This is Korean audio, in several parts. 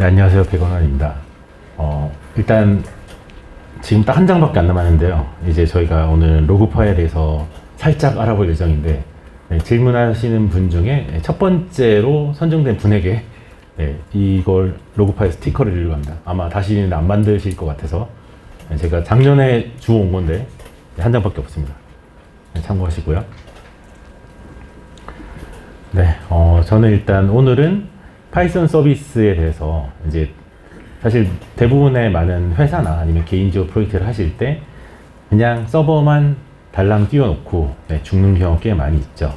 네, 안녕하세요. 백원원입니다. 어, 일단 지금 딱 한 장밖에 안 남았는데요. 이제 저희가 오늘 로그 파일에 대해서 살짝 알아볼 예정인데 네, 질문하시는 분 중에 첫 번째로 선정된 분에게 네, 이걸 로그 파일 스티커를 드리려고 합니다. 아마 다시는 안 만드실 것 같아서 네, 제가 작년에 주워온 건데 한 장밖에 없습니다. 네, 참고하시고요. 네, 어, 저는 일단 오늘은 파이썬 서비스에 대해서 이제 사실 대부분의 많은 회사나 아니면 개인적으로 프로젝트를 하실 때 그냥 서버만 달랑 띄워놓고 네, 죽는 경우가 꽤 많이 있죠.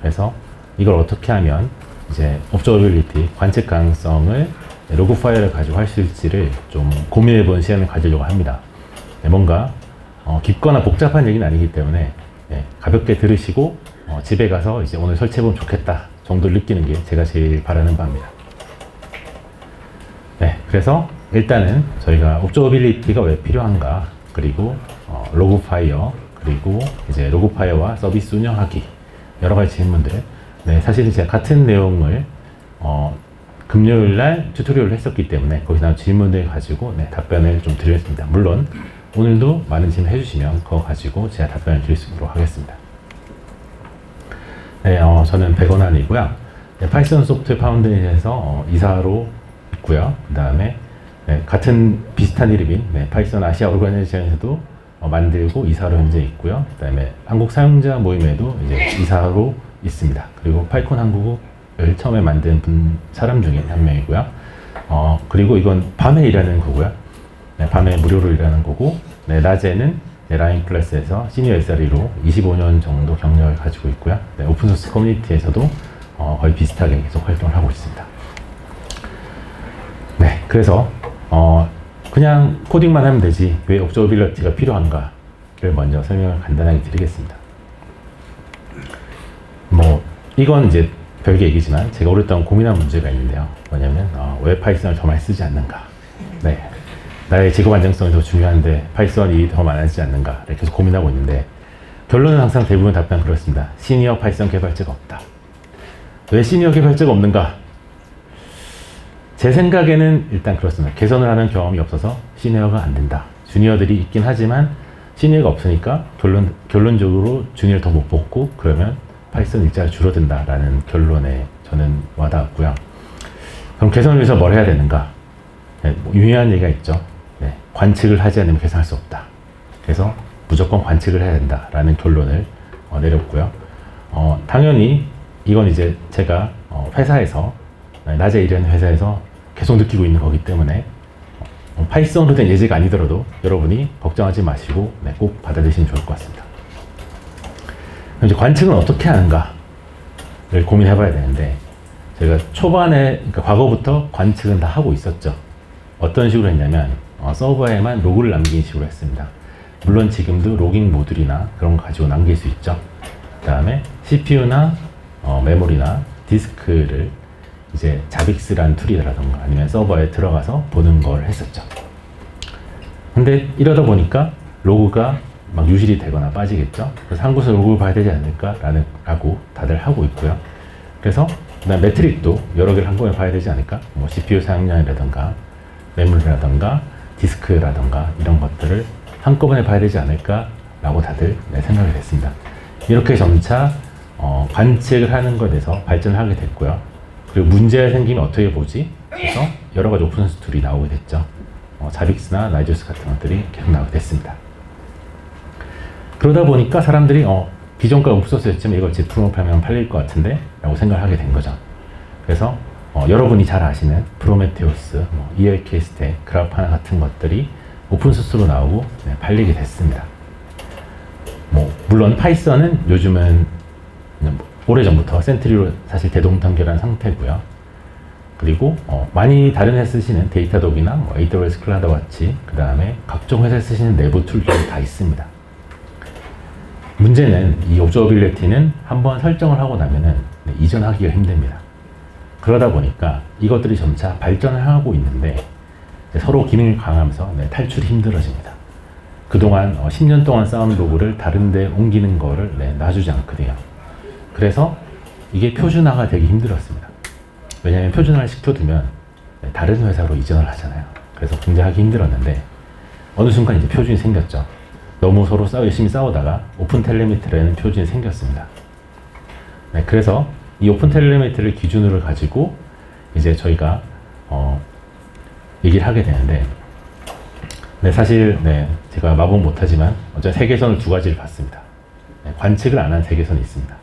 그래서 이걸 어떻게 하면 이제 observability, 관측 가능성을 로그 파일을 가지고 할 수 있을지를 좀 고민해 보는 시간을 가지려고 합니다. 네, 뭔가 어, 깊거나 복잡한 얘기는 아니기 때문에 네, 가볍게 들으시고 어, 집에 가서 이제 오늘 설치해 보면 좋겠다 정도를 느끼는 게 제가 제일 바라는 바입니다. 네, 그래서 일단은 저희가 옵저빌리티가 왜 필요한가, 그리고 어, 로그 파이어, 그리고 이제 로그 파이어와 서비스 운영하기 여러 가지 질문들. 네, 사실은 제가 같은 내용을 어, 금요일 날 튜토리얼을 했었기 때문에 거기서 질문들 가지고 네, 답변을 좀 드리겠습니다. 물론 오늘도 많은 질문 해주시면 그거 가지고 제가 답변을 드릴 수 있도록 하겠습니다. 네, 어, 저는 백원환이고요. 네, 파이썬 소프트 파운데이션에서 어, 이사로 있고요. 그 다음에 네, 같은 비슷한 이름인 네, 파이썬 아시아 오르가니제이션에서도 어, 만들고 이사로 현재 있고요. 그 다음에 한국 사용자 모임에도 이제 이사로 있습니다. 그리고 파이콘 한국을 처음에 만든 분, 사람 중에 한 명이고요. 어, 그리고 이건 밤에 일하는 거고요. 네, 밤에 무료로 일하는 거고, 네, 낮에는 네, 라인 클래스에서 시니어 SRE로 25년 정도 경력을 가지고 있고요. 네, 오픈소스 커뮤니티에서도 어, 거의 비슷하게 계속 활동을 하고 있습니다. 네, 그래서 어, 그냥 코딩만 하면 되지 왜 옵저빌리티가 필요한가를 먼저 설명을 간단하게 드리겠습니다. 뭐 이건 이제 별개 얘기지만 제가 오랫동안 고민한 문제가 있는데요. 뭐냐면 어, 왜 파이썬을 더 많이 쓰지 않는가? 네, 나의 직업 안정성이 더 중요한데 파이썬이 더 많아지지 않는가? 이렇게 계속 고민하고 있는데 결론은 항상 대부분 답변 그렇습니다. 시니어 파이썬 개발자가 없다. 왜 시니어 개발자가 없는가? 제 생각에는 일단 그렇습니다. 개선을 하는 경험이 없어서 시니어가 안 된다. 주니어들이 있긴 하지만 시니어가 없으니까 결론, 결론적으로 주니어를 더 못 뽑고 그러면 파이썬 일자가 줄어든다라는 결론에 저는 와닿았고요. 그럼 개선을 위해서 뭘 해야 되는가? 네, 뭐 유명한 얘기가 있죠. 네, 관측을 하지 않으면 개선할 수 없다. 그래서 무조건 관측을 해야 된다라는 결론을 어, 내렸고요. 어, 당연히 이건 이제 제가 어, 회사에서 네, 낮에 일하는 회사에서 계속 느끼고 있는 거기 때문에 어, 파이썬으로 된 예제가 아니더라도 여러분이 걱정하지 마시고 네, 꼭 받아들이시면 좋을 것 같습니다. 그럼 이제 관측은 어떻게 하는가를 고민해 봐야 되는데 저희가 초반에 그러니까 과거부터 관측은 다 하고 있었죠. 어떤 식으로 했냐면 어, 서버에만 로그를 남기는 식으로 했습니다. 물론 지금도 로깅 모듈이나 그런 거 가지고 남길 수 있죠. 그 다음에 CPU나 어, 메모리나 디스크를 이제 자빅스라는 툴이라던가 아니면 서버에 들어가서 보는 걸 했었죠. 근데 이러다 보니까 로그가 막 유실이 되거나 빠지겠죠. 그래서 한 곳에 로그를 봐야 되지 않을까라는 라고 다들 하고 있고요. 그래서 그다음 매트릭도 여러 개를 한꺼번에 봐야 되지 않을까? 뭐 CPU 사용량이라던가 메모리라던가 디스크라던가 이런 것들을 한꺼번에 봐야 되지 않을까라고 다들 네, 생각이 됐습니다. 이렇게 점차 어, 관측을 하는 것에 대해서 발전을 하게 됐고요. 그리고 문제가 생기면 어떻게 보지? 그래서 여러 가지 오픈 소스 툴이 나오게 됐죠. 어, 자빅스나 나이저스 같은 것들이 계속 나오게 됐습니다. 그러다 보니까 사람들이 어, 기존과 오픈소스였지만 이걸 제품으로 팔면 팔릴 것 같은데 라고 생각을 하게 된 거죠. 그래서 어, 여러분이 잘 아시는 프로메테우스, 뭐 ELK 스택, 그라파나 같은 것들이 오픈소스로 나오고 네, 팔리게 됐습니다. 뭐 물론 파이썬은 요즘은 뭐 오래전부터 센트리로 사실 대동단결한 상태고요. 그리고 어, 많이 다른 회사 쓰시는 데이터독이나 뭐 AWS 클라우드와 같이 그 다음에 각종 회사 쓰시는 내부 툴들이 다 있습니다. 문제는 이 옵저빌리티는 한번 설정을 하고 나면은 네, 이전하기가 힘듭니다. 그러다 보니까 이것들이 점차 발전을 하고 있는데 서로 기능을 강화하면서 네, 탈출이 힘들어집니다. 그동안 어, 10년 동안 쌓은 로그를 다른 데 옮기는 거를 네, 놔주지 않거든요. 그래서 이게 표준화가 되기 힘들었습니다. 왜냐하면 표준화를 시켜두면 네, 다른 회사로 이전을 하잖아요. 그래서 굉장히 힘들었는데 어느 순간 이제 표준이 생겼죠. 너무 서로 싸우, 열심히 싸우다가 오픈 텔레미트라는 표준이 생겼습니다. 네, 그래서 이 오픈 텔레미트를 기준으로 가지고 이제 저희가 어, 얘기를 하게 되는데 네, 사실 네, 제가 마법 못하지만 어제 세계선을 두 가지를 봤습니다. 네, 관측을 안 한 세계선이 있습니다.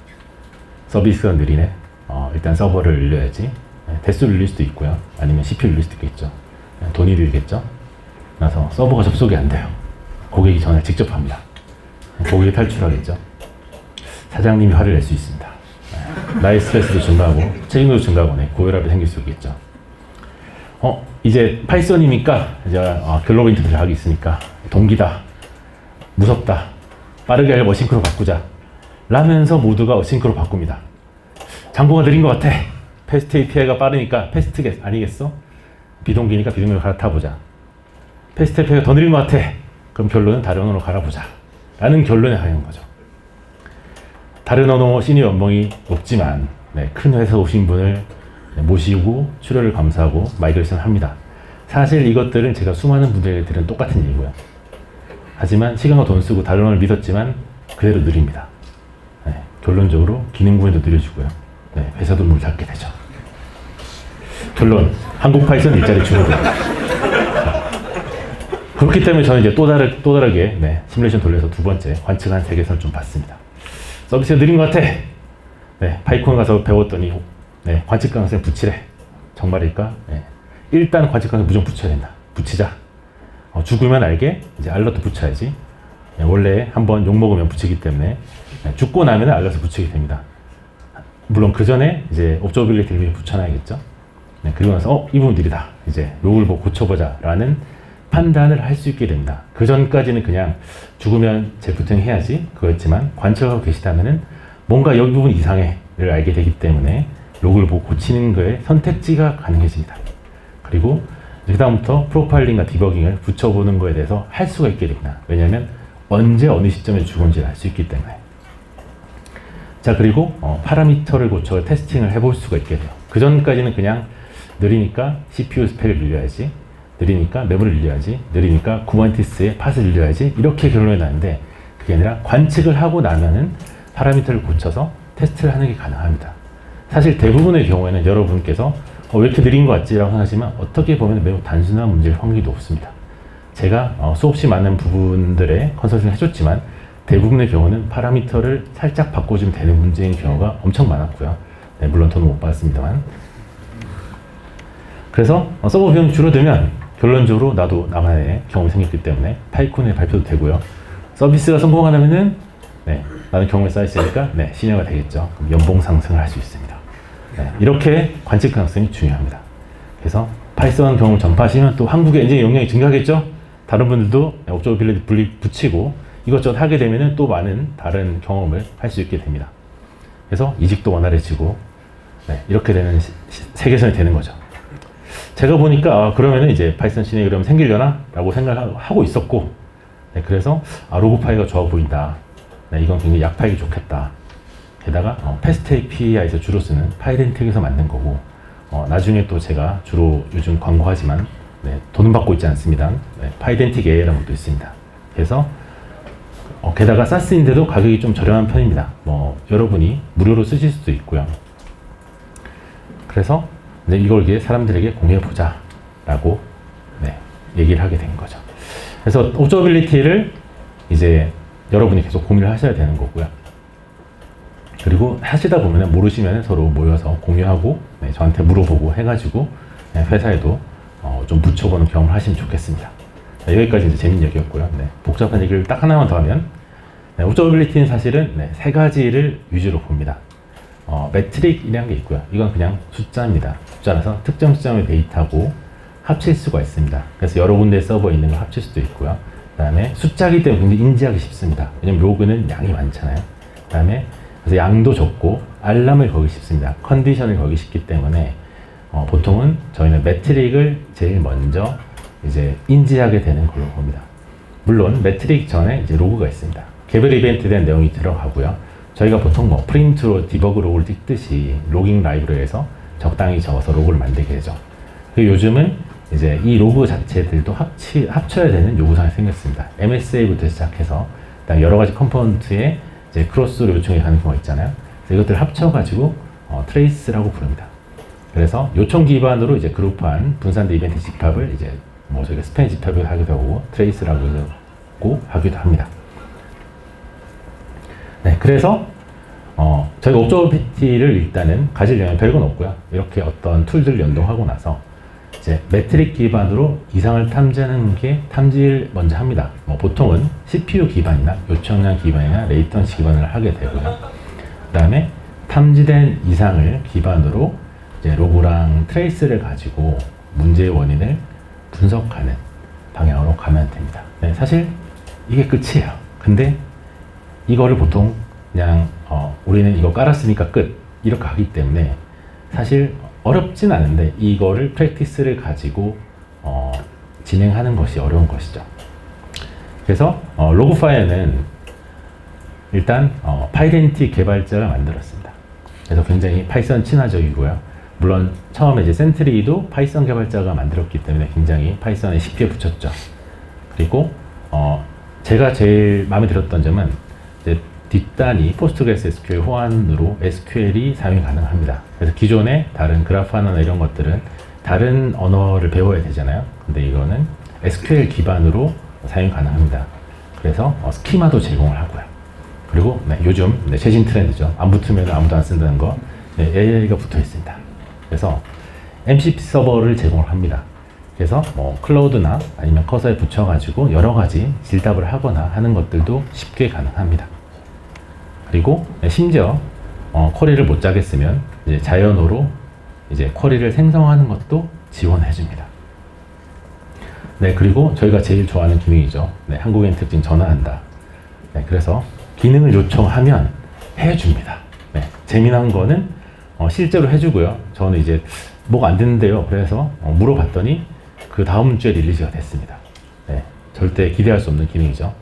서비스가 느리네. 어, 일단 서버를 늘려야지. 네, 대수를 늘릴 수도 있고요. 아니면 CPU 늘릴 수도 있겠죠. 네, 돈이 들겠죠. 그래서 서버가 접속이 안 돼요. 고객이 전화를 직접 합니다. 네, 고객이 탈출하겠죠. 사장님이 화를 낼 수 있습니다. 네, 나의 스트레스도 증가하고 책임도 증가하고 네, 고혈압이 생길 수 있겠죠. 어, 이제 파이썬이니까 이제 어, 글로벌 인터뷰를 하기 있으니까 동기다. 무섭다. 빠르게 할 어싱크로 바꾸자. 라면서 모두가 어싱크로 바꿉니다. 장고가 느린 것 같아. 패스트 API가 빠르니까 패스트 아니겠어? 비동기니까 비동기로 갈아타보자. 패스트 API가 더 느린 것 같아. 그럼 결론은 다른 언어로 갈아보자. 라는 결론에 가는 거죠. 다른 언어 시니어 연봉이 높지만 네, 큰 회사 오신 분을 네, 모시고 출연을 감사하고 마이그레이션 합니다. 사실 이것들은 제가 수많은 분들에게 들은 똑같은 얘기고요. 하지만 시간과 돈 쓰고 다른 언어를 믿었지만 그대로 느립니다. 네, 결론적으로 기능 부분도 느려지고요. 네, 회사도 물 닫게 되죠. 결론, 한국 파이썬 일자리 줄어듭니다. 그렇기 때문에 저는 이제 또, 다르, 또 다르게 네, 시뮬레이션 돌려서 두 번째 관측한 세계선을 좀 봤습니다. 서비스가 느린 것 같아. 네, 파이콘 가서 배웠더니 네, 관측 가능성 붙이래. 정말일까? 네. 일단 관측 가능성 무조건 붙여야 된다. 붙이자. 어, 죽으면 알게 이제 알러트 붙여야지. 네, 원래 한번 욕 먹으면 붙이기 때문에 네, 죽고 나면 알러트 붙이게 됩니다. 물론 그 전에 이제 옵저빌리티를 붙여놔야겠죠. 네, 그리고 나서 어, 이 부분 느리다. 이제 록을 보고 고쳐보자라는 판단을 할 수 있게 됩니다. 그 전까지는 그냥 죽으면 재부팅 해야지 그거였지만 관측하고 계시다면은 뭔가 여기 부분 이상해를 알게 되기 때문에 록을 보고 고치는 거에 선택지가 가능해집니다. 그리고 그 다음부터 프로파일링과 디버깅을 붙여보는 거에 대해서 할 수가 있게 됩니다. 왜냐하면 언제 어느 시점에 죽은지를 알 수 있기 때문에. 자 그리고 어, 파라미터를 고쳐 테스팅을 해볼 수가 있게 돼요. 그 전까지는 그냥 느리니까 CPU 스펙을 늘려야지, 느리니까 메모를 늘려야지, 느리니까 구번티스의 팟을 늘려야지 이렇게 결론이 나는데 그게 아니라 관측을 하고 나면은 파라미터를 고쳐서 테스트를 하는 게 가능합니다. 사실 대부분의 경우에는 여러분께서 어, 왜 이렇게 느린 것 같지 라고 생각하지만 어떻게 보면 매우 단순한 문제일 확률이 높습니다. 제가 어, 수없이 많은 부분들의 컨설팅을 해줬지만 대부분의 경우는 파라미터를 살짝 바꿔주면 되는 문제인 경우가 엄청 많았고요. 네, 물론 돈은 못 받았습니다만. 그래서 어, 서버 비용이 줄어들면 결론적으로 나도 나만의 경험이 생겼기 때문에 파이콘에 발표도 되고요. 서비스가 성공하려면은 네, 나는 경험이 쌓였으니까 네, 시니어가 되겠죠. 그럼 연봉 상승을 할 수 있습니다. 네, 이렇게 관측 가능성이 중요합니다. 그래서 파이썬 경험을 전파하시면 또 한국의 엔진 역량이 증가하겠죠? 다른 분들도 옵저버 빌리드 분리 붙이고 이것저것 하게 되면 또 많은 다른 경험을 할 수 있게 됩니다. 그래서 이직도 원활해지고 네, 이렇게 되는 시, 시, 세계선이 되는 거죠. 제가 보니까 아, 그러면 이제 파이썬 신이 그럼 생기려나? 라고 생각하고 있었고 네, 그래서 아, 로그 파이가 좋아 보인다. 네, 이건 굉장히 약파이기 좋겠다. 게다가 어, 패스트 API에서 주로 쓰는 파이덴틱에서 만든 거고 어, 나중에 또 제가 주로 요즘 광고하지만 네, 돈은 받고 있지 않습니다. 네, 파이덴틱 AI라는 것도 있습니다. 그래서 어, 게다가 사스인데도 가격이 좀 저렴한 편입니다. 뭐 여러분이 무료로 쓰실 수도 있고요. 그래서 네, 이걸 이게 사람들에게 공유해 보자 라고 네, 얘기를 하게 된 거죠. 그래서 옵저빌리티를 이제 여러분이 계속 고민을 하셔야 되는 거고요. 그리고 하시다 보면 모르시면 서로 모여서 공유하고 네, 저한테 물어보고 해가지고 네, 회사에도 어, 좀 붙여보는 경험을 하시면 좋겠습니다. 네, 여기까지 이제 재밌는 얘기였고요. 네, 복잡한 얘기를 딱 하나만 더 하면 네, 옵저빌리티는 사실은 네, 세 가지를 위주로 봅니다. 어, 매트릭이라는 게 있고요. 이건 그냥 숫자입니다. 숫자라서 특정 시점의 데이터하고 합칠 수가 있습니다. 그래서 여러 군데 서버에 있는 걸 합칠 수도 있고요. 그 다음에 숫자기 때문에 굉장히 인지하기 쉽습니다. 왜냐면 로그는 양이 많잖아요. 그 다음에 그래서 양도 적고 알람을 걸기 쉽습니다. 컨디션을 걸기 쉽기 때문에 어, 보통은 저희는 매트릭을 제일 먼저 이제 인지하게 되는 걸로 봅니다. 물론 매트릭 전에 이제 로그가 있습니다. 개별 이벤트에 대한 내용이 들어가고요. 저희가 보통 뭐 프린트로 디버그 로그를 띄듯이 로깅 라이브러리에서 적당히 적어서 로그를 만들게 되죠. 요즘은 이제 이 로그 자체들도 합치, 합쳐야 되는 요구사항이 생겼습니다. MSA부터 시작해서 여러 가지 컴포넌트에 이제 크로스로 요청이 가는 경우가 있잖아요. 이것들을 합쳐가지고 어, 트레이스라고 부릅니다. 그래서 요청 기반으로 이제 그룹한 분산된 이벤트 집합을 이제 뭐 저희가 스팬 집합을 하기도 하고 트레이스라고 하기도 합니다. 네, 그래서 어, 저희가 옵저버비티를 일단은 가지려면 별건 없고요. 이렇게 어떤 툴들을 연동하고 나서 이제 매트릭 기반으로 이상을 탐지하는 게 탐지를 먼저 합니다. 뭐 보통은 CPU 기반이나 요청량 기반이나 레이턴시 기반을 하게 되고요. 그 다음에 탐지된 이상을 기반으로 이제 로그랑 트레이스를 가지고 문제의 원인을 분석하는 방향으로 가면 됩니다. 네, 사실 이게 끝이에요. 근데 이거를 보통 그냥 어, 우리는 이거 깔았으니까 끝 이렇게 하기 때문에 사실 어렵진 않은데 이거를 프랙티스를 가지고 어, 진행하는 것이 어려운 것이죠. 그래서 어, 로그 파일은 일단 어, 파이덴티 개발자가 만들었습니다. 그래서 굉장히 파이썬 친화적이고요. 물론 처음에 이제 센트리도 파이썬 개발자가 만들었기 때문에 굉장히 파이썬에 쉽게 붙였죠. 그리고 어, 제가 제일 마음에 들었던 점은 뒷단이 포스트그레스 SQL 호환으로 SQL이 사용이 가능합니다. 그래서 기존의 다른 그래프하나 이런 것들은 다른 언어를 배워야 되잖아요. 근데 이거는 SQL 기반으로 사용 가능합니다. 그래서 어, 스키마도 제공을 하고요. 그리고 네, 요즘 네, 최신 트렌드죠. 안 붙으면 아무도 안 쓴다는 거. 네, AI가 붙어 있습니다. 그래서 MCP 서버를 제공을 합니다. 그래서 뭐 클라우드나 아니면 커서에 붙여가지고 여러 가지 질답을 하거나 하는 것들도 쉽게 가능합니다. 그리고 심지어 어, 쿼리를 못 짜겠으면 이제 자연어로 이제 쿼리를 생성하는 것도 지원해 줍니다. 네, 그리고 저희가 제일 좋아하는 기능이죠. 네, 한국인 특징 전화한다. 네, 그래서 기능을 요청하면 해줍니다. 네, 재미난 거는 어, 실제로 해주고요. 저는 이제 뭐가 안 됐는데요. 그래서 어, 물어봤더니 그 다음 주에 릴리즈가 됐습니다. 네, 절대 기대할 수 없는 기능이죠.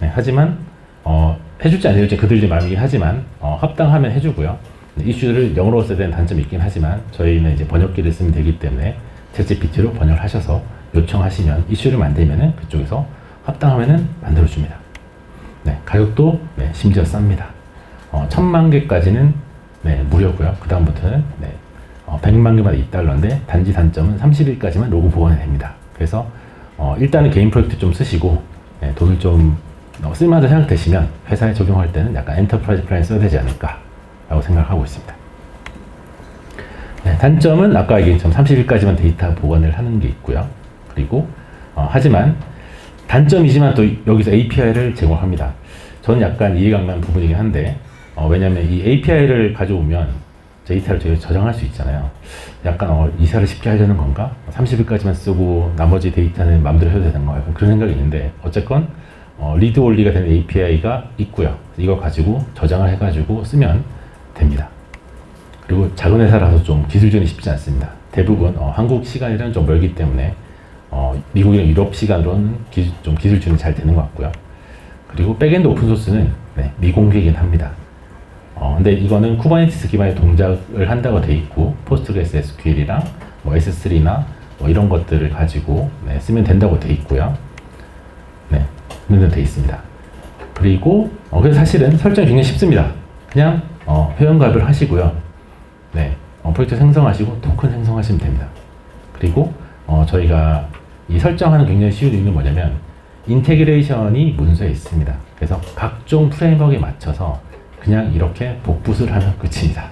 네, 하지만 어, 해줄지 안 해줄지 그들이 마음이긴 하지만 어, 합당하면 해주고요. 네, 이슈를 영어로 써야 되는 단점이 있긴 하지만 저희는 이제 번역기를 쓰면 되기 때문에 챗GPT로 번역을 하셔서 요청하시면 이슈를 만들면은 그쪽에서 합당하면은 만들어줍니다. 네, 가격도 네, 심지어 쌉니다. 어, 천만 개까지는 네, 무료고요. 그 다음부터는 네, 어, 100만 개마다 2달러인데 단지 단점은 30일까지만 로그 보관이 됩니다. 그래서 어, 일단은 개인 프로젝트 좀 쓰시고 네, 돈을 좀 어, 쓸만하다 생각되시면 회사에 적용할 때는 약간 엔터프라이즈 플랜 써야 되지 않을까 라고 생각하고 있습니다. 네, 단점은 아까 얘기한 점 30일까지만 데이터 보관을 하는 게 있고요. 그리고 어, 하지만 단점이지만 또 여기서 API를 제공합니다. 저는 약간 이해가 안 가는 부분이긴 한데 어, 왜냐하면 이 API를 가져오면 데이터를 저장할 수 있잖아요. 약간 어, 이사를 쉽게 하려는 건가? 30일까지만 쓰고 나머지 데이터는 마음대로 해도 되는 거예요. 그런 생각이 있는데 어쨌건 어, 리드 올리가 되는 API가 있고요. 이거 가지고 저장을 해가지고 쓰면 됩니다. 그리고 작은 회사라서 좀 기술전이 쉽지 않습니다. 대부분 어, 한국 시간이랑 좀 멀기 때문에 어, 미국이나 유럽 시간으로는 기술, 좀 기술전이 잘 되는 것 같고요. 그리고 백엔드 오픈소스는 네, 미공개이긴 합니다. 어, 근데 이거는 쿠버네티스 기반의 동작을 한다고 돼 있고 포스트그레스 SQL이랑 뭐 S3나 뭐 이런 것들을 가지고 네, 쓰면 된다고 돼 있고요. 네, 쓰면 돼 있습니다. 그리고 어, 그래서 사실은 설정이 굉장히 쉽습니다. 그냥 어, 회원가입을 하시고요. 네, 어, 프로젝트 생성하시고 토큰 생성하시면 됩니다. 그리고 어, 저희가 이 설정하는 굉장히 쉬운 이유는 뭐냐면 인테그레이션이 문서에 있습니다. 그래서 각종 프레임워크에 맞춰서 그냥 이렇게 복붙을 하면 끝입니다.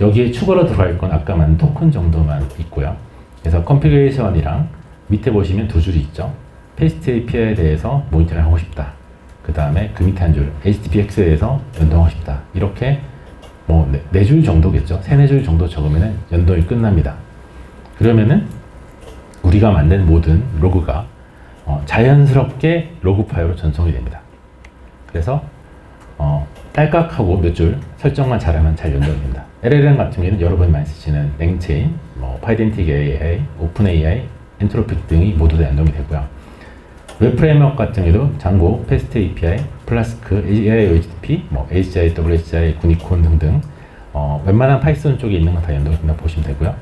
여기에 추가로 들어갈 건 아까 말한 토큰 정도만 있고요. 그래서 컨피그레이션이랑 밑에 보시면 두 줄이 있죠. 페이스트 API에 대해서 모니터링 하고 싶다. 그 다음에 그 밑에 한 줄, HTTPX에 대해서 연동하고 싶다. 이렇게 뭐네 줄 정도겠죠. 세네 줄 정도 적으면 연동이 끝납니다. 그러면은 우리가 만든 모든 로그가 어, 자연스럽게 로그 파일로 전송이 됩니다. 그래서 어, 딸깍하고 몇 줄 설정만 잘하면 잘 연동이 됩니다. LLM 같은 경우는 여러분이 많이 쓰시는 랭체인, 뭐 파이덴틱 AI, 오픈 AI, 엔트로픽 등이 모두 다 연동이 되고요. 웹 프레임워크 같은 경우도 장고, 패스트 API, 플라스크, AI HTTP, 뭐 HCI, WHCI, 구니콘 등등 어, 웬만한 파이썬 쪽에 있는 건 다 연동이 된다고 보시면 되고요.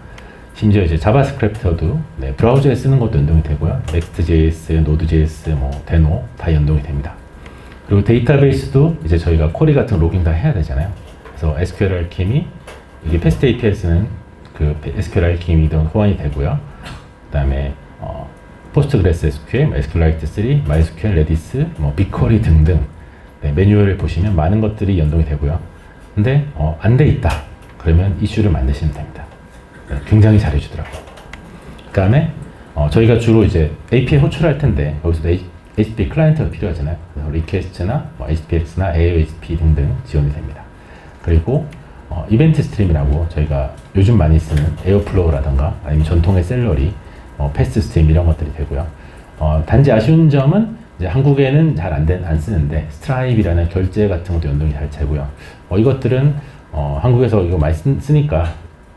심지어 이제 자바스크립트도 네, 브라우저에 쓰는 것도 연동이 되고요. Next.js, Node.js, 뭐 데노 다 연동이 됩니다. 그리고 데이터베이스도 이제 저희가 쿼리 같은 로깅 다 해야 되잖아요. 그래서 SQL 알케미 이게 패스트 API 쓰는 그 SQL 알케미도 호환이 되고요. 그다음에 어, 포스트그레스 SQL, SQLite 3, MySQL, Redis, 뭐 빅쿼리 등등 네, 매뉴얼을 보시면 많은 것들이 연동이 되고요. 근데 어, 안돼 있다. 그러면 이슈를 만드시면 됩니다. 네, 굉장히 잘해주더라고요. 그 다음에 어, 저희가 주로 이제 API 호출할 텐데 여기서 HTTP 클라이언트가 필요하잖아요. 리퀘스트나 뭐 HTTPX나 AOSP 등등 지원이 됩니다. 그리고 어, 이벤트 스트림이라고 저희가 요즘 많이 쓰는 에어플로우라던가 아니면 전통의 셀러리, 어, 패스트 스트림 이런 것들이 되고요. 어, 단지 아쉬운 점은 이제 한국에는 잘 안 안 쓰는데 스트라이브라는 결제 같은 것도 연동이 잘 되고요. 어, 이것들은 어, 한국에서 이거 많이 쓰, 쓰니까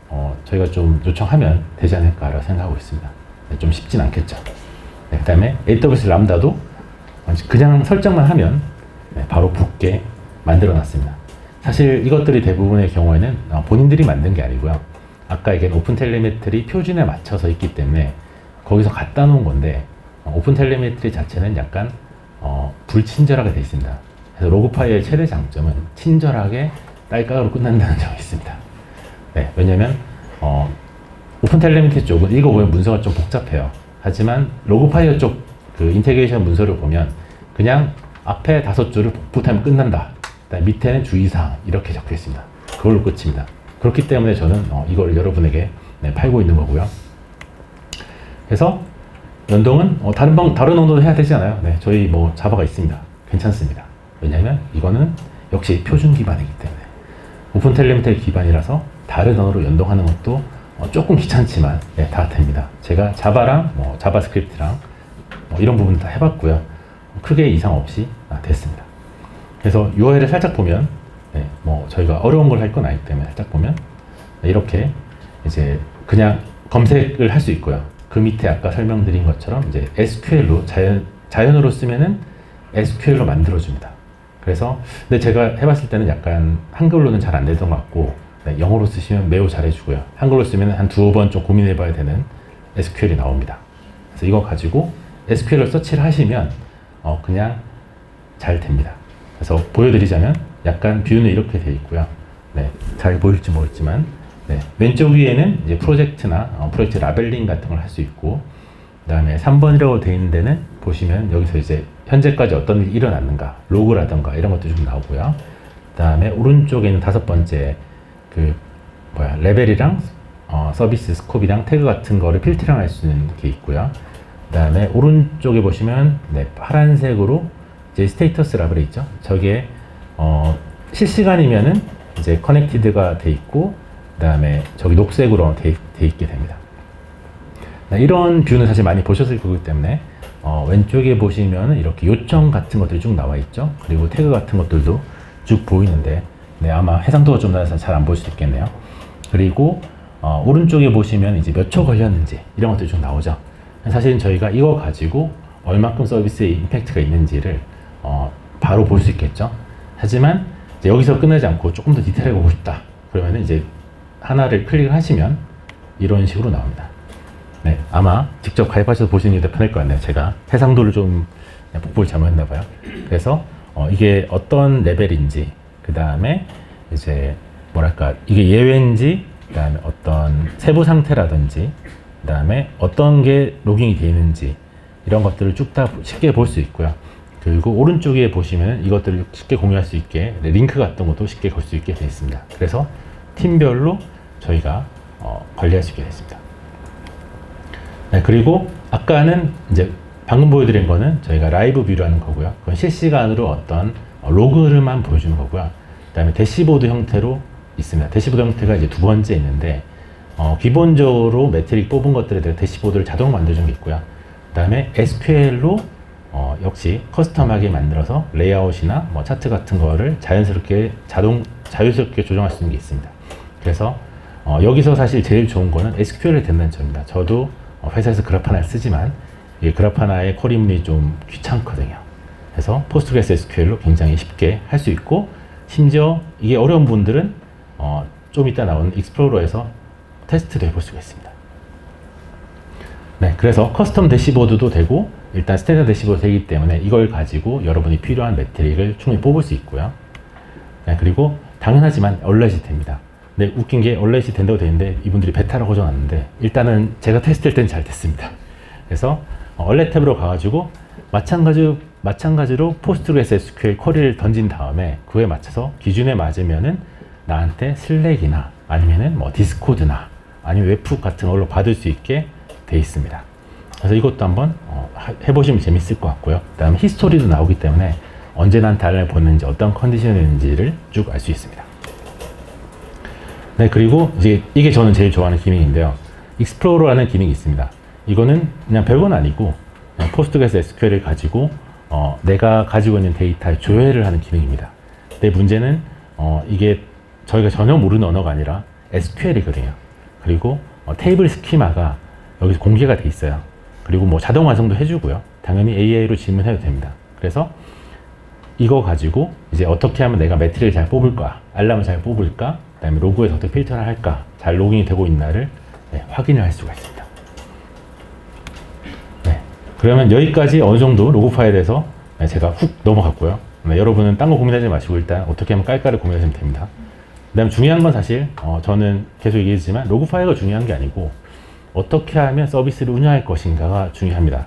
어, 저희가 좀 요청하면 되지 않을까라고 생각하고 있습니다. 네, 좀 쉽진 않겠죠. 네, 그 다음에 AWS 람다도 그냥 설정만 하면 네, 바로 붙게 만들어 놨습니다. 사실 이것들이 대부분의 경우에는 어, 본인들이 만든 게 아니고요. 아까 얘기한 오픈 텔레메트리 표준에 맞춰서 있기 때문에 거기서 갖다 놓은 건데 어, 오픈 텔레메트리 자체는 약간 어, 불친절하게 되어 있습니다. 그래서 로그 파일의 최대 장점은 친절하게 딸깍으로 끝난다는 점이 있습니다. 네, 왜냐면 어, 오픈 텔레메트리 쪽은 읽어보면 문서가 좀 복잡해요. 하지만 로그 파일 쪽그 인테그레이션 문서를 보면 그냥 앞에 다섯 줄을 복붙하면 끝난다. 밑에는 주의사항 이렇게 적혀 있습니다. 그걸로 끝입니다. 그렇기 때문에 저는 어, 이걸 여러분에게 네, 팔고 있는 거고요. 그래서 연동은 어, 다른 방 다른 언어도 해야 되지 않아요? 네, 저희 뭐 자바가 있습니다. 괜찮습니다. 왜냐하면 이거는 역시 표준 기반이기 때문에 오픈 텔레미터 기반이라서 다른 언어로 연동하는 것도 어, 조금 귀찮지만 네, 다 됩니다. 제가 자바랑 뭐 자바스크립트랑 뭐 이런 부분 다 해봤고요. 크게 이상 없이 아, 됐습니다. 그래서 UI를 살짝 보면 네, 뭐 저희가 어려운 걸 할 건 아니기 때문에 살짝 보면 이렇게 이제 그냥 검색을 할 수 있고요. 그 밑에 아까 설명드린 것처럼 이제 SQL로 자연 자연으로 쓰면은 SQL로 만들어줍니다. 그래서 근데 제가 해봤을 때는 약간 한글로는 잘 안 되던 것 같고 네, 영어로 쓰시면 매우 잘해주고요. 한글로 쓰면 한 두어 번 좀 고민해봐야 되는 SQL이 나옵니다. 그래서 이거 가지고 SQL로 서치를 하시면 어, 그냥 잘 됩니다. 그래서 보여드리자면 약간 뷰는 이렇게 되어 있고요. 네, 잘 보일지 모르지만 네, 왼쪽 위에는 이제 프로젝트나 어, 프로젝트 라벨링 같은 걸 할 수 있고 그 다음에 3번이라고 되어 있는 데는 보시면 여기서 이제 현재까지 어떤 일이 일어났는가 로그라던가 이런 것도 좀 나오고요. 그 다음에 오른쪽에는 다섯 번째 그 뭐야 레벨이랑 어, 서비스 스콥이랑 태그 같은 거를 필터링 할 수 있는 게 있고요. 그 다음에 오른쪽에 보시면 네, 파란색으로 이제 스테이터스 라벨이 있죠. 저게 어, 실시간이면은 이제 커넥티드가 돼 있고 그 다음에 저기 녹색으로 돼, 돼 있게 됩니다. 네, 이런 뷰는 사실 많이 보셨을 거기 때문에 어, 왼쪽에 보시면은 이렇게 요청 같은 것들이 쭉 나와 있죠. 그리고 태그 같은 것들도 쭉 보이는데 네, 아마 해상도가 좀 낮아서 잘안 보일 수 있겠네요. 그리고 어, 오른쪽에 보시면 이제 몇 초 걸렸는지 이런 것들이 쭉 나오죠. 사실은 저희가 이거 가지고 얼마큼 서비스에 임팩트가 있는지를 어, 바로 볼 수 있겠죠. 하지만 여기서 끝나지 않고 조금 더 디테일하게 보고 싶다. 그러면 이제 하나를 클릭을 하시면 이런 식으로 나옵니다. 네, 아마 직접 가입하셔서 보시는 게 더 편할 것 같네요. 제가 해상도를 좀 복부를 잘못했나 봐요. 그래서 어, 이게 어떤 레벨인지, 그 다음에 이제 뭐랄까 이게 예외인지, 그 다음에 어떤 세부 상태라든지, 그 다음에 어떤 게 로깅이 되어 있는지 이런 것들을 쭉 다 쉽게 볼 수 있고요. 그리고 오른쪽에 보시면 이것들을 쉽게 공유할 수 있게 링크 같은 것도 쉽게 볼 수 있게 되어 있습니다. 그래서 팀별로 저희가 어, 관리할 수 있게 됐습니다. 네, 그리고 아까는 이제 방금 보여드린 거는 저희가 라이브 뷰라는 거고요. 그건 실시간으로 어떤 어, 로그를만 보여주는 거고요. 그 다음에 대시보드 형태로 있습니다. 대시보드 형태가 이제 두 번째 있는데 어, 기본적으로 매트릭 뽑은 것들에 대해 대시보드를 자동으로 만들어준 게 있고요. 그 다음에 SQL로 어, 역시 커스텀하게 만들어서 레이아웃이나 뭐 차트 같은 거를 자연스럽게 자동 자유스럽게 조정할 수 있는 게 있습니다. 그래서 어, 여기서 사실 제일 좋은 거는 SQL이 된다는 점입니다. 저도 어, 회사에서 그래파나를 쓰지만 이 그래파나의 쿼리문이 좀 귀찮거든요. 그래서 포스트그레스 SQL로 굉장히 쉽게 할 수 있고 심지어 이게 어려운 분들은 어, 좀 이따 나오는 익스플로러에서 테스트도 해볼 수가 있습니다. 네, 그래서 커스텀 대시보드도 되고 일단 스탠다드 대시보드 되기 때문에 이걸 가지고 여러분이 필요한 매트릭을 충분히 뽑을 수 있고요. 네, 그리고 당연하지만 됩니다. 근데 웃긴 게 얼렛이 된다고 되는데 이분들이 베타로 고정하는데 일단은 제가 테스트할 때는 잘 됐습니다. 그래서 얼렛 탭으로 가가지고 마찬가지 마찬가지로 포스트그레스 SQL 쿼리를 던진 다음에 그에 맞춰서 기준에 맞으면은 나한테 슬랙이나 아니면은 뭐 디스코드나 아니면 웹프 같은 걸로 받을 수 있게 돼 있습니다. 그래서 이것도 한번 어, 하- 해보시면 재밌을 것 같고요. 그다음에 히스토리도 나오기 때문에 언제 난 다른을 보는지 어떤 컨디션인지를 쭉 알 수 있습니다. 네, 그리고 이제 이게 저는 제일 좋아하는 기능인데요. 익스플로러라는 기능이 있습니다. 이거는 그냥 별건 아니고 포스트그레스 SQL을 가지고 어, 내가 가지고 있는 데이터의 조회를 하는 기능입니다. 근데 문제는 어, 이게 저희가 전혀 모르는 언어가 아니라 SQL이거든요. 그리고 어, 테이블 스키마가 여기서 공개가 돼 있어요. 그리고 뭐 자동 완성도 해주고요. 당연히 AI로 질문해도 됩니다. 그래서 이거 가지고 이제 어떻게 하면 내가 매트리를 잘 뽑을까, 알람을 잘 뽑을까, 그다음에 로그에서 어떻게 필터를 할까, 잘 로깅이 되고 있나를 네, 확인을 할 수가 있습니다. 네, 그러면 여기까지 어느 정도 로그 파일에 대해서 네, 제가 훅 넘어갔고요. 네, 여러분은 딴 거 고민하지 마시고 일단 어떻게 하면 깔깔을 고민하시면 됩니다. 그다음 중요한 건 사실 어, 저는 계속 얘기했지만 로그 파일가 중요한 게 아니고 어떻게 하면 서비스를 운영할 것인가가 중요합니다.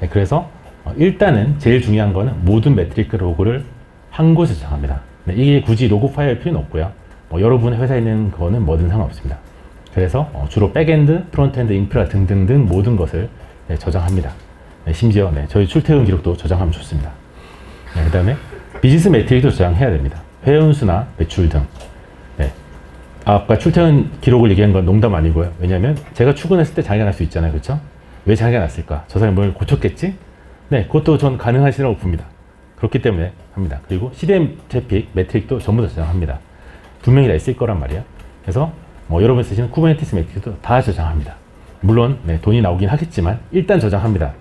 네, 그래서 어, 일단은 제일 중요한 거는 모든 매트리크 로그를 한 곳에 저장합니다. 네, 이게 굳이 로그 파일 필요는 없고요. 뭐 여러분의 회사에 있는 거는 뭐든 상관없습니다. 그래서 어, 주로 백엔드, 프론트엔드, 인프라 등등등 모든 것을 네, 저장합니다. 네, 심지어 네, 저희 출퇴근 기록도 저장하면 좋습니다. 네, 그 다음에 비즈니스 매트릭도 저장해야 됩니다. 회원수나 매출 등. 네. 아, 아까 출퇴근 기록을 얘기한 건 농담 아니고요. 왜냐하면 제가 출근했을 때 자기가 날 수 있잖아요. 그렇죠? 왜 자기가 났을까? 저 사람이 뭘 고쳤겠지? 네, 그것도 전 가능하시라고 봅니다. 그렇기 때문에 합니다. 그리고 CDM 트래픽, 매트릭도 전부 다 저장합니다. 분명히 다 있을 거란 말이에요. 그래서 뭐 여러분 쓰시는 쿠버네티스 매트릭도 다 저장합니다. 물론 네, 돈이 나오긴 하겠지만 일단 저장합니다.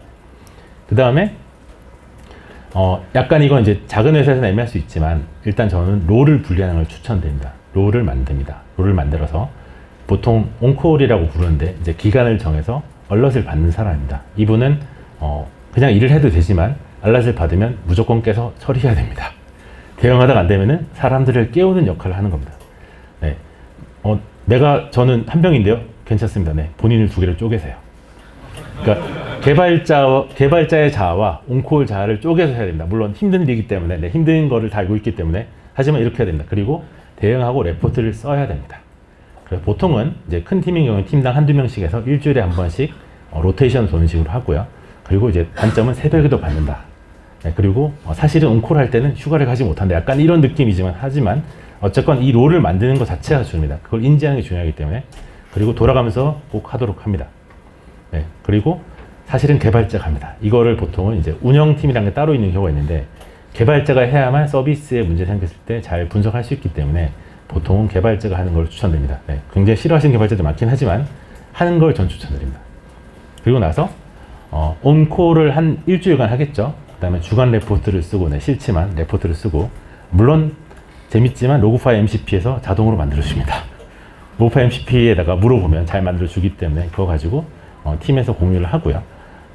그 다음에 어, 약간 이건 이제 작은 회사에서는 애매할 수 있지만 일단 저는 롤을 분리하는 걸 추천드립니다. 롤을 만듭니다. 롤을 만들어서 보통 온콜이라고 부르는데 이제 기간을 정해서 얼럿을 받는 사람입니다. 이분은 어, 그냥 일을 해도 되지만 알럿을 받으면 무조건 깨서 처리해야 됩니다. 대응하다가 안 되면은 사람들을 깨우는 역할을 하는 겁니다. 네. 어, 내가 저는 한 명인데요. 괜찮습니다. 네. 본인을 두 개를 쪼개세요. 그러니까 개발자 개발자의 자아와 온콜 자아를 쪼개서 해야 됩니다. 물론 힘든 일이기 때문에 네, 힘든 거를 다 알고 있기 때문에 하지만 이렇게 해야 됩니다. 그리고 대응하고 레포트를 써야 됩니다. 그래서 보통은 이제 큰 팀인 경우에 팀당 한두 명씩 해서 일주일에 한 번씩 어, 로테이션 도는 식으로 하고요. 그리고 이제 단점은 새벽에도 받는다. 네, 그리고 어, 사실은 온콜 할 때는 휴가를 가지 못한다. 약간 이런 느낌이지만 하지만 어쨌건 이 롤을 만드는 것 자체가 중요합니다. 그걸 인지하는 게 중요하기 때문에 그리고 돌아가면서 꼭 하도록 합니다. 네, 그리고 사실은 개발자가 합니다. 이거를 보통은 이제 운영팀이라는 게 따로 있는 경우가 있는데 개발자가 해야만 서비스에 문제 생겼을 때 잘 분석할 수 있기 때문에 보통은 개발자가 하는 걸 추천드립니다. 네, 굉장히 싫어하시는 개발자도 많긴 하지만 하는 걸 전 추천드립니다. 그리고 나서 어, 온콜을 한 일주일간 하겠죠. 그다음에 주간 레포트를 쓰고 네, 싫지만 레포트를 쓰고 물론 재밌지만 로그 파일 MCP에서 자동으로 만들어 줍니다. 로그 파일 MCP에다가 물어보면 잘 만들어 주기 때문에 그거 가지고 어, 팀에서 공유를 하고요.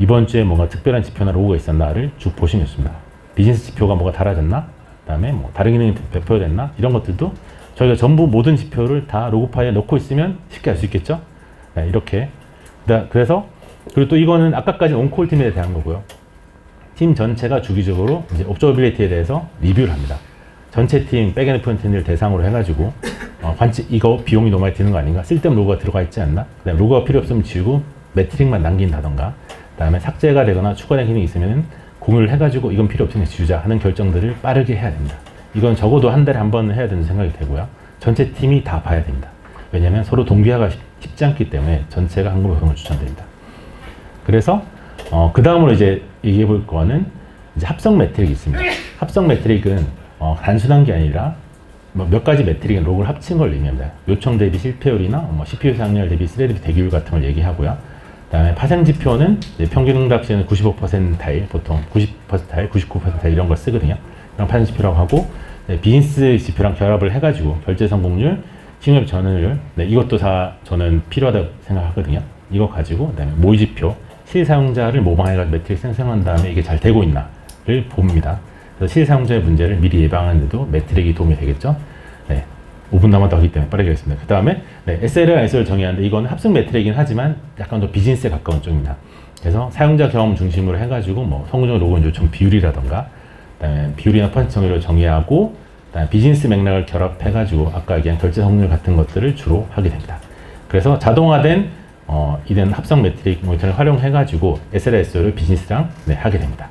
이번 주에 뭔가 특별한 지표나 로고가 있었나를 쭉 보시면 좋습니다. 비즈니스 지표가 뭐가 달라졌나? 그다음에 뭐 다른 기능이 배포됐나? 이런 것들도 저희가 전부 모든 지표를 다 로그 파일에 넣고 있으면 쉽게 알 수 있겠죠? 네, 이렇게. 그다- 그래서 그리고 또 이거는 아까까지 온콜 팀에 대한 거고요. 팀 전체가 주기적으로 이제 옵저비리티에 대해서 리뷰를 합니다. 전체 팀 백엔드 프론트엔드를 대상으로 해가지고 어, 관측 이거 비용이 너무 많이 드는 거 아닌가? 쓸데없는 로고가 들어가 있지 않나? 그다음에 로고가 필요 없으면 지우고 매트릭만 남긴다던가 그다음에 삭제가 되거나 추가된 기능이 있으면 공유를 해가지고 이건 필요 없으면 지우자 하는 결정들을 빠르게 해야 됩니다. 이건 적어도 한 달에 한 번 해야 되는 생각이 되고요. 전체 팀이 다 봐야 됩니다. 왜냐하면 서로 동기화가 쉽- 쉽지 않기 때문에 전체가 보는 걸 추천드립니다. 그래서 어, 그 다음으로 이제 얘기해 볼 거는 이제 합성 매트릭이 있습니다. 합성 매트릭은 어, 단순한 게 아니라 뭐몇 가지 매트릭의 로그를 합친 걸 의미합니다. 요청 대비 실패율이나 뭐 CPU 사용률 대비 스레드 대기율 같은 걸 얘기하고요. 그다음에 파생 지표는 이제 평균 응답 시에는 95%일 보통 90%일, 99%일 이런 걸 쓰거든요. 이런 파생 지표라고 하고 네, 비즈니스 지표랑 결합을 해가지고 결제 성공률, 신용 전환율, 네, 이것도 다 저는 필요하다고 생각하거든요. 이거 가지고 그다음에 모의 지표, 실사용자를 모방해가지고 매트릭 생성한 다음에 이게 잘 되고 있나를 봅니다. 그래서 실사용자의 문제를 미리 예방하는데도 매트릭이 도움이 되겠죠. 네. 5분 남았다 하기 때문에 빠르게 하겠습니다. 그 다음에 네, SLR, SL을 정의하는데 이건 합승 매트릭이긴 하지만 약간 더 비즈니스에 가까운 쪽입니다. 그래서 사용자 경험 중심으로 해가지고 뭐 성적 로그인 요청 비율이라던가 그다음에 비율이나 퍼센트 정의를 정의하고 그다음에 비즈니스 맥락을 결합해가지고 아까 얘기한 결제 성능 같은 것들을 주로 하게 됩니다. 그래서 자동화된 어, 이런 합성 매트릭 모니터를 활용해가지고 SLS를 비즈니스랑 네, 하게 됩니다.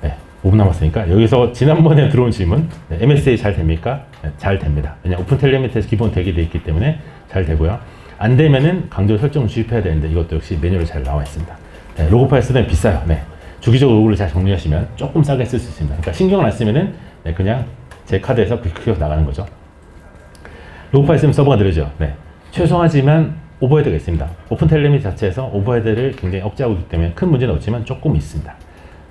네, 5분 남았으니까 여기서 지난번에 들어온 질문 네, MSA 잘 됩니까? 네, 잘 됩니다. 왜냐 오픈 텔레미터에서 기본 되게 돼 있기 때문에 잘 되고요. 안 되면은 강조 설정을 주입해야 되는데 이것도 역시 매뉴얼에 잘 나와 있습니다. 네, 로고 파일 쓰면 비싸요. 네. 주기적으로 로고를 잘 정리하시면 조금 싸게 쓸 수 있습니다. 그러니까 신경을 안 쓰면은 네, 그냥 제 카드에서 그렇게 나가는 거죠. 로고 파일 쓰면 서버가 느려져. 네. 최소하지만 오버헤드가 있습니다. 오픈 텔레미 자체에서 오버헤드를 굉장히 억제하고 있기 때문에 큰 문제는 없지만 조금 있습니다.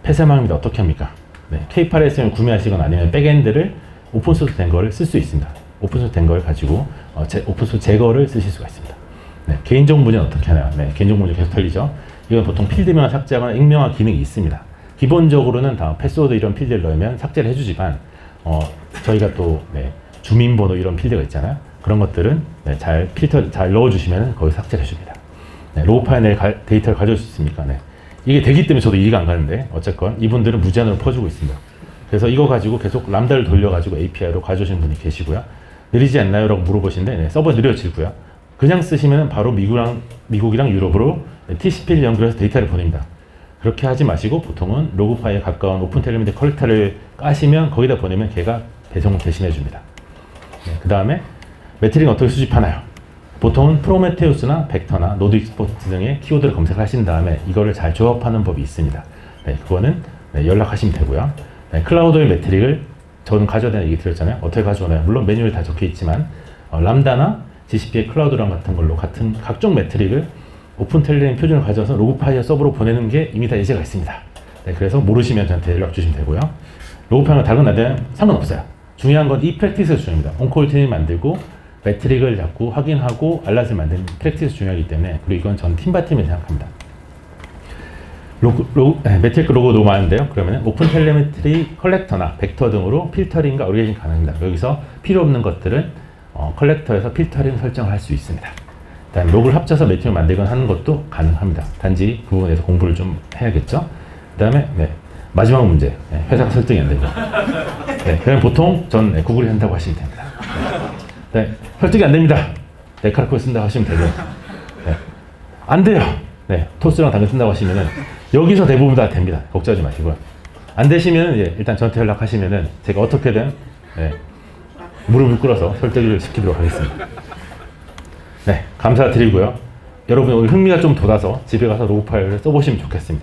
폐쇄망입니다. 어떻게 합니까? 네. K8SM을 구매하시거나 아니면 백엔드를 오픈소스 된 거를 쓸 수 있습니다. 오픈소스 된 걸 가지고 어, 제, 오픈소스 제거를 쓰실 수가 있습니다. 네. 개인정보 문제는 어떻게 하나요? 네. 개인정보 문제 계속 털리죠. 이건 보통 필드명 삭제하거나 익명화 기능이 있습니다. 기본적으로는 다 패스워드 이런 필드를 넣으면 삭제를 해주지만 어, 저희가 또 네, 주민번호 이런 필드가 있잖아요. 그런 것들은 네, 잘 필터 잘 넣어주시면 거기 삭제를 해줍니다. 네, 로우 파일에 가- 데이터를 가져올 수 있습니까? 네. 이게 되기 때문에 저도 이해가 안 가는데 어쨌건 이분들은 무제한으로 퍼주고 있습니다. 그래서 이거 가지고 계속 람다를 돌려가지고 API로 가져오시는 분이 계시고요. 느리지 않나요? 라고 물어보시는데 네, 서버 느려지고요. 그냥 쓰시면 바로 미국랑, 미국이랑 유럽으로 TCP를 연결해서 데이터를 보냅니다. 그렇게 하지 마시고 보통은 로그 파일에 가까운 오픈 텔레미터 컬렉터를 까시면 거기다 보내면 걔가 배송을 대신해 줍니다. 그 다음에 매트릭은 어떻게 수집하나요? 보통은 프로메테우스나 벡터나 노드 익스포트 등의 키워드를 검색하신 다음에 이거를 잘 조합하는 법이 있습니다. 네, 그거는 네, 연락하시면 되고요. 네, 클라우드의 매트릭을 저는 가져야 얘기 드렸잖아요. 어떻게 가져오나요? 물론 메뉴에 다 적혀 있지만 어, 람다나 GCP의 클라우드랑 같은 걸로 같은 각종 매트릭을 오픈 텔레그램 표준을 가져와서 로그 파일 서버로 보내는 게 이미 다 예제가 있습니다. 네, 그래서 모르시면 저한테 연락 주시면 되고요. 로그 파일은 다른 나되면 상관없어요. 중요한 건 이 프랙티스가 중요합니다. 온콜 팀을 만들고 매트릭을 잡고 확인하고 알람을 만드는 프랙티스 중요하기 때문에 그리고 이건 전 팀바팀을 생각합니다. 로그, 로그, 네, 매트릭 로고 너무 많은데요. 그러면 오픈 텔레메트리 컬렉터나 벡터 등으로 필터링과 어리게이션 가능합니다. 여기서 필요 없는 것들은 어, 컬렉터에서 필터링 설정을 할 수 있습니다. 다음 로그를 합쳐서 매트릭을 만들거나 하는 것도 가능합니다. 단지 그 부분에서 공부를 좀 해야겠죠. 그 다음에 네, 마지막 문제 네, 회사가 설정이 안 되죠. 네, 그냥 보통 전 네, 구글이 한다고 하시면 됩니다. 네, 네, 설정이 안 됩니다. 네카르코 쓴다고 하시면 되고요. 네, 안 돼요. 네, 토스랑 당근 쓴다고 하시면은 여기서 대부분 다 됩니다. 걱정하지 마시고요. 안 되시면 예, 일단 저한테 연락하시면은 제가 어떻게든 예, 무릎을 꿇어서 설득을 시키도록 하겠습니다. 네, 감사드리고요. 여러분 오늘 흥미가 좀 돋아서 집에 가서 로그 파일을 써보시면 좋겠습니다.